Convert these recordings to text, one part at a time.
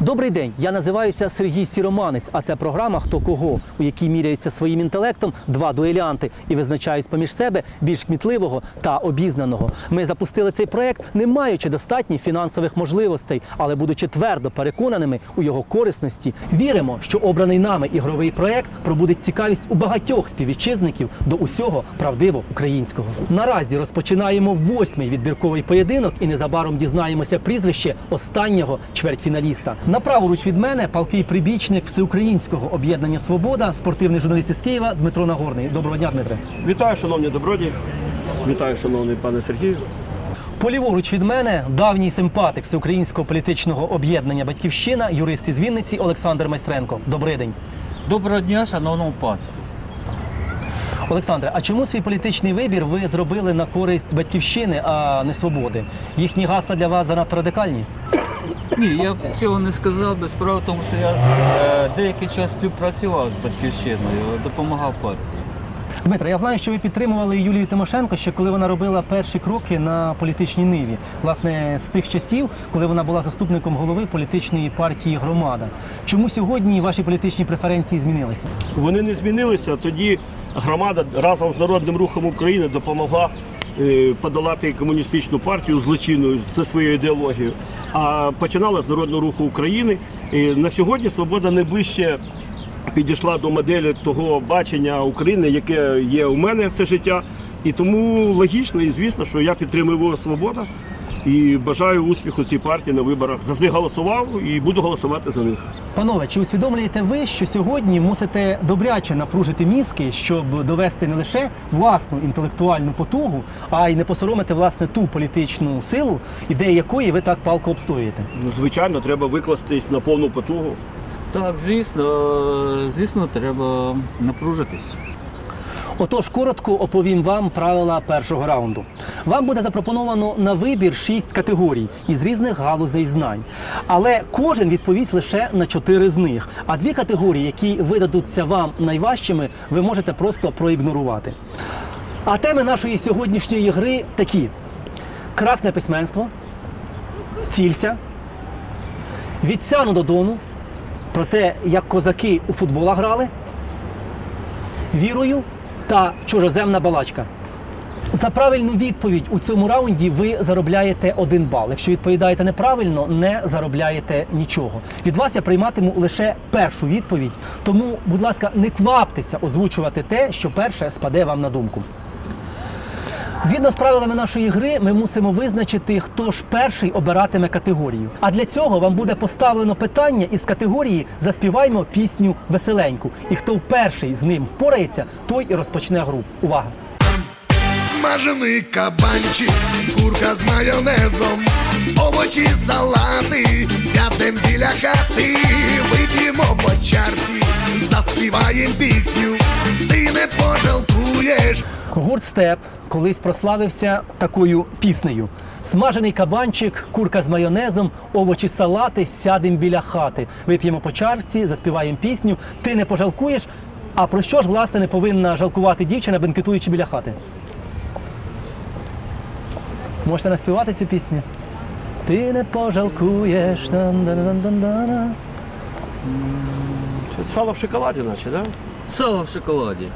Добрий день. Я називаюся Сергій Сіроманець, а це програма Хто кого, у якій міряються своїм інтелектом два дуелянти і визначають поміж себе більш кмітливого та обізнаного. Ми запустили цей проект, не маючи достатніх фінансових можливостей, але будучи твердо переконаними у його корисності, віримо, що обраний нами ігровий проект пробудить цікавість у багатьох співвітчизників до усього правдиво українського. Наразі розпочинаємо восьмий відбірковий поєдинок і незабаром дізнаємося прізвище останнього чвертьфіналіста. Направоруч від мене палкий прибічник всеукраїнського об'єднання Свобода, спортивний журналіст із Києва Дмитро Нагорний. Доброго дня, Дмитре. Вітаю, шановні доброді. Вітаю, шановний пане Сергію. Поліворуч від мене давній симпатик всеукраїнського політичного об'єднання Батьківщина, юрист із Вінниці Олександр Майстренко. Добрий день. Доброго дня, шановному панству. Олександре, а чому свій політичний вибір ви зробили на користь батьківщини, а не свободи? Їхні гасла для вас занадто радикальні? Ні, я б цього не сказав, без справа в тому, що я е, деякий час співпрацював з батьківщиною, допомагав партії. Дмитро, я знаю, що ви підтримували Юлію Тимошенко ще коли вона робила перші кроки на політичній ниві. Власне, з тих часів, коли вона була заступником голови політичної партії Громада. Чому сьогодні ваші політичні преференції змінилися? Вони не змінилися. Тоді громада разом з Народним рухом України допомогла подолати комуністичну партію злочинну зі своєю ідеологією. А починала з Народного руху України. І на сьогодні свобода найближче підійшла до моделі того бачення України, яке є у мене все життя. І тому логічно і звісно, що я підтримую свобода і бажаю успіху цій партії на виборах. Завжди голосував і буду голосувати за них. Панове, чи усвідомлюєте ви, що сьогодні мусите добряче напружити мізки, щоб довести не лише власну інтелектуальну потугу, а й не посоромити власне ту політичну силу, ідеї якої ви так палко обстоюєте? Ну, звичайно, треба викластись на повну потугу. Так, звісно, звісно, треба напружитись. Отож, коротко оповім вам правила першого раунду. Вам буде запропоновано на вибір шість категорій із різних галузей знань. Але кожен відповість лише на чотири з них. А дві категорії, які видадуться вам найважчими, ви можете просто проігнорувати. А теми нашої сьогоднішньої гри такі: красне письменство, цілься, від сяну до дону, про те, як козаки у футбола грали вірою та чужоземна балачка. За правильну відповідь у цьому раунді ви заробляєте один бал. Якщо відповідаєте неправильно, не заробляєте нічого. Від вас я прийматиму лише першу відповідь. Тому, будь ласка, не кваптеся озвучувати те, що перше спаде вам на думку. Згідно з правилами нашої гри, ми мусимо визначити, хто ж перший обиратиме категорію. А для цього вам буде поставлено питання із категорії Заспіваймо пісню веселеньку. І хто перший з ним впорається, той і розпочне гру. Увага! Смажений кабанчик, курка з майонезом, овочі, салати, сядем біля хати, вип'ємо по чарці, заспіваєм пісню, ти не пожалкуєш. Гурт Степ колись прославився такою піснею: Смажений кабанчик, курка з майонезом, овочі, салати, сядем біля хати. Вип'ємо по чарці, заспіваємо пісню. Ти не пожалкуєш. А про що ж власне не повинна жалкувати дівчина, бенкетуючи біля хати? Можете наспівати цю пісню? Ти не пожалкуєш. Це сало в шоколаді, наче, так? Да? Сало в шоколаді.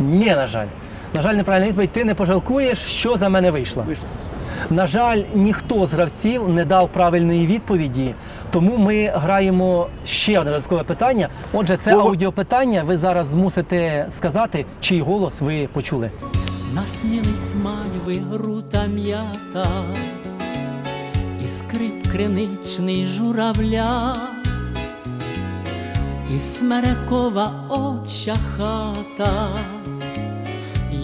Ні, на жаль. На жаль, неправильна відповідь. Ти не пожалкуєш, що за мене вийшло. Вийшло. На жаль, ніхто з гравців не дав правильної відповіді, тому ми граємо ще одне додаткове питання. Отже, це Ого. аудіопитання. Ви зараз змусите сказати, чий голос ви почули. Наснились мальви грута м'ята, і скрип криничний журавля, і смерекова оча хата,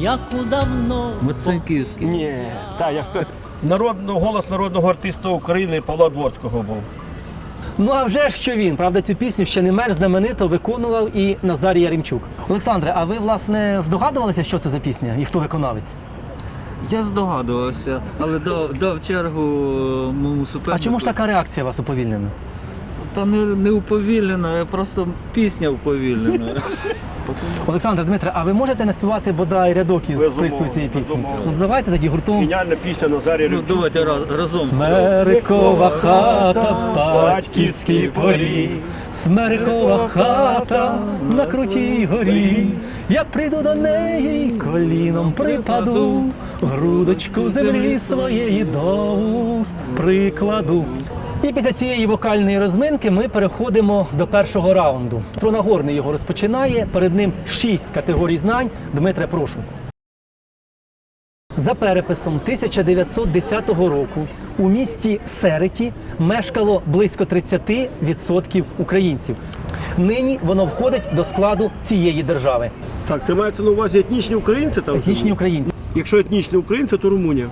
яку давно Марцинківський. Ні, так, я впевнений. Народно, голос народного артиста України Павла Дворського був. Ну а вже ж що він, правда, цю пісню ще не менш знаменито виконував і Назарій Яремчук. Олександре, а ви власне здогадувалися, що це за пісня і хто виконавець? Я здогадувався, але дав, дав чергу моєму супернику. А чому ж така реакція вас уповільнена? Та не, не уповільнена, а просто пісня уповільнена. Олександр Дмитре, а ви можете наспівати бодай рядок із Безумовно, приспів цієї пісні? безумовно. Ну давайте тоді гуртом. Геніальна пісня Назарія Ну Рибчук. давайте раз, разом. Смерикова хата, батьківській порі, Смерикова хата на крутій горі. Як прийду до неї, коліном припаду, грудочку землі своєї до уст прикладу. І після цієї вокальної розминки ми переходимо до першого раунду. Тронагорний його розпочинає. Перед ним шість категорій знань. Дмитре, прошу. За переписом 1910 року у місті Сереті мешкало близько 30% українців. Нині воно входить до складу цієї держави. Так, це мається на увазі етнічні українці там? Етнічні українці. Якщо етнічні українці, то Румунія.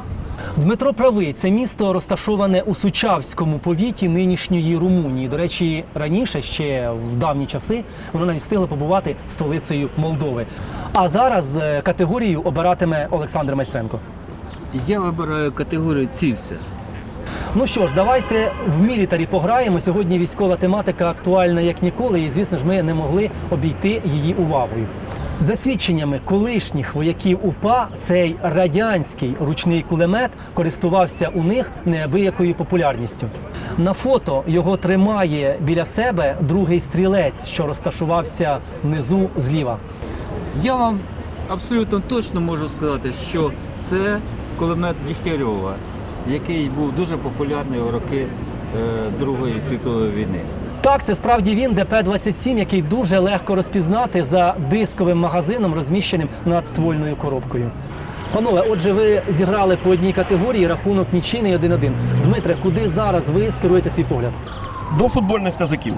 Дмитро правий, це місто розташоване у Сучавському повіті нинішньої Румунії. До речі, раніше, ще в давні часи, воно навіть встигло побувати столицею Молдови. А зараз е, категорію обиратиме Олександр Майстренко. Я вибираю категорію цілься. Ну що ж, давайте в мілітарі пограємо. Сьогодні військова тематика актуальна як ніколи, і звісно ж, ми не могли обійти її увагою. За свідченнями колишніх вояків УПА, цей радянський ручний кулемет користувався у них неабиякою популярністю. На фото його тримає біля себе другий стрілець, що розташувався внизу зліва. Я вам абсолютно точно можу сказати, що це кулемет Дігтярьова, який був дуже популярний у роки е, Другої світової війни. Так, це справді він ДП-27, який дуже легко розпізнати за дисковим магазином, розміщеним над ствольною коробкою. Панове, отже, ви зіграли по одній категорії рахунок нічийний 1-1. Дмитре, куди зараз ви скеруєте свій погляд? До футбольних казаків.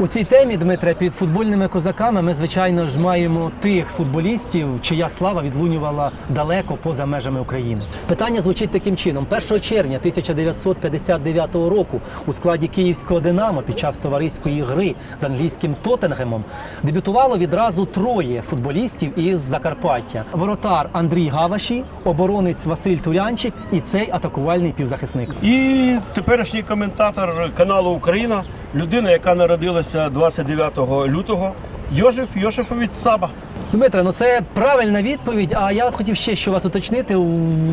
У цій темі, Дмитре, під футбольними козаками ми, звичайно ж, маємо тих футболістів, чия слава відлунювала далеко поза межами України. Питання звучить таким чином: 1 червня 1959 року у складі київського Динамо під час товариської гри з англійським Тоттенгемом дебютувало відразу троє футболістів із Закарпаття: воротар Андрій Гаваші, оборонець Василь Турянчик і цей атакувальний півзахисник. І теперішній коментатор каналу Україна, людина, яка народилася 29 лютого, Йожеф Йошефович Саба. Дмитре, ну це правильна відповідь. А я от хотів ще що вас уточнити. У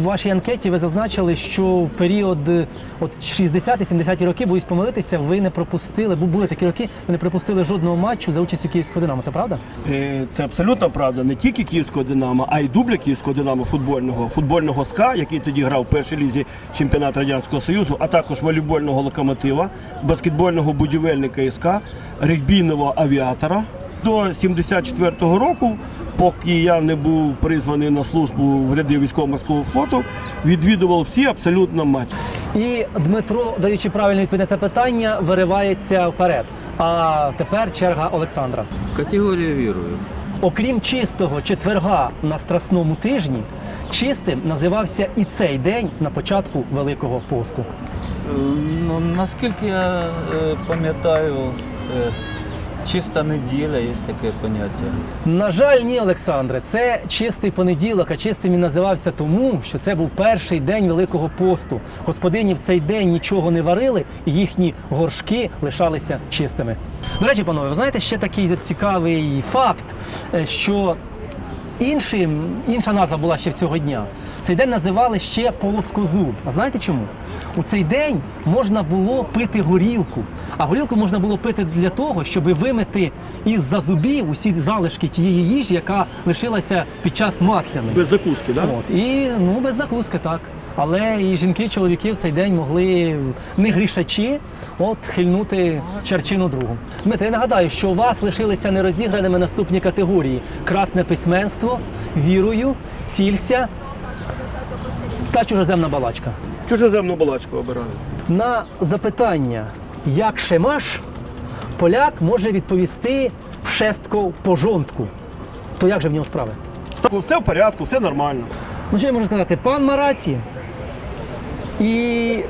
вашій анкеті ви зазначили, що в період е, от 60-70-ті роки, боюсь помилитися, ви не пропустили, бо були такі роки, ви не пропустили жодного матчу за участю Київського Динамо. Це правда? Е, Це абсолютно правда. Не тільки київського Динамо, а й дубля київського Динамо футбольного, футбольного СКА, який тоді грав в першій лізі чемпіонату Радянського Союзу, а також волейбольного локомотива, баскетбольного будівельника СК, регбійного авіатора. До 74-го року, поки я не був призваний на службу в ряди військово-морського флоту, відвідував всі абсолютно матчі. І Дмитро, даючи правильну відповідь на це питання, виривається вперед. А тепер черга Олександра. Категорія вірую. Окрім чистого четверга на страсному тижні, чистим називався і цей день на початку Великого посту. Е, Ну, наскільки я е, пам'ятаю, це чиста неділя, є таке поняття. На жаль, ні, Олександре, це чистий понеділок, а чистим він називався тому, що це був перший день Великого посту. Господині в цей день нічого не варили, і їхні горшки лишалися чистими. До речі, панове, ви знаєте ще такий цікавий факт, е, що іншим, інша назва була ще в цього дня. Цей день називали ще полоскозуб. А знаєте чому? У цей день можна було пити горілку. А горілку можна було пити для того, щоб вимити із-за зубів усі залишки тієї їжі, яка лишилася під час масляної. Без закуски, так? От. І ну, без закуски, так. Але і жінки, і чоловіки в цей день могли не грішачі от хильнути черчину другу. Дмитре, я нагадаю, що у вас лишилися нерозіграними наступні категорії: красне письменство, вірою, цілься та чужоземна балачка. Чужеземну балачку обираю. На запитання, як шемаш, поляк може відповісти в шестко пожонтку. То як же в нього справи? Все в порядку, все нормально. Ну, що я можу сказати? Пан Мараці. І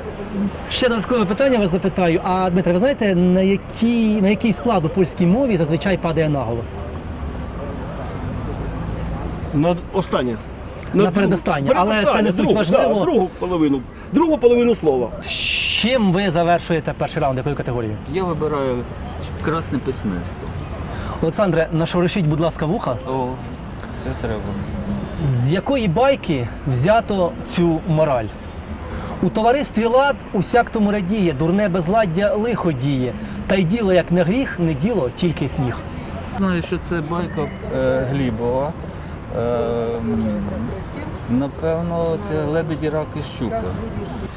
ще додаткове питання вас запитаю. А Дмитре, ви знаєте, на який, на який склад у польській мові зазвичай падає наголос? На останнє. На передостаннє, але це не суть другу, важливо. да, другу половину. Другу половину слова. Чим ви завершуєте перший раунд? Якою категорією? Я вибираю красне письменство. Олександре, нашорошіть, будь ласка, вуха. О, це треба. З якої байки взято цю мораль? У товаристві лад усяк тому радіє, дурне безладдя лихо діє. Та й діло, як не гріх, не діло, тільки сміх. Знаю, що це байка е, Глібова. Е, напевно, це лебеді, рак і щука.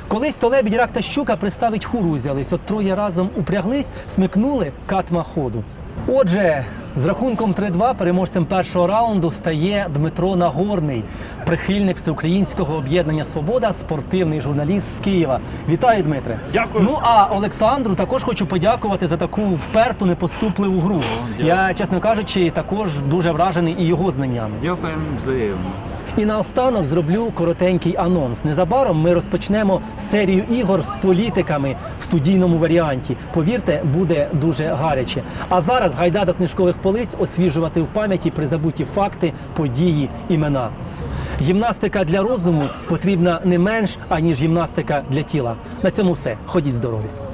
Колись то лебідь, рак та щука приставить хуру взялись. От троє разом упряглись, смикнули катма ходу. Отже, з рахунком 3-2 переможцем першого раунду стає Дмитро Нагорний, прихильник всеукраїнського об'єднання Свобода, спортивний журналіст з Києва. Вітаю, Дмитре. Дякую. Ну а Олександру також хочу подякувати за таку вперту, непоступливу гру. Я, чесно кажучи, також дуже вражений і його знаннями. Дякуємо взаємно. І наостанок зроблю коротенький анонс. Незабаром ми розпочнемо серію ігор з політиками в студійному варіанті. Повірте, буде дуже гаряче. А зараз гайда до книжкових полиць освіжувати в пам'яті призабуті факти, події, імена. Гімнастика для розуму потрібна не менш аніж гімнастика для тіла. На цьому все. Ходіть здорові.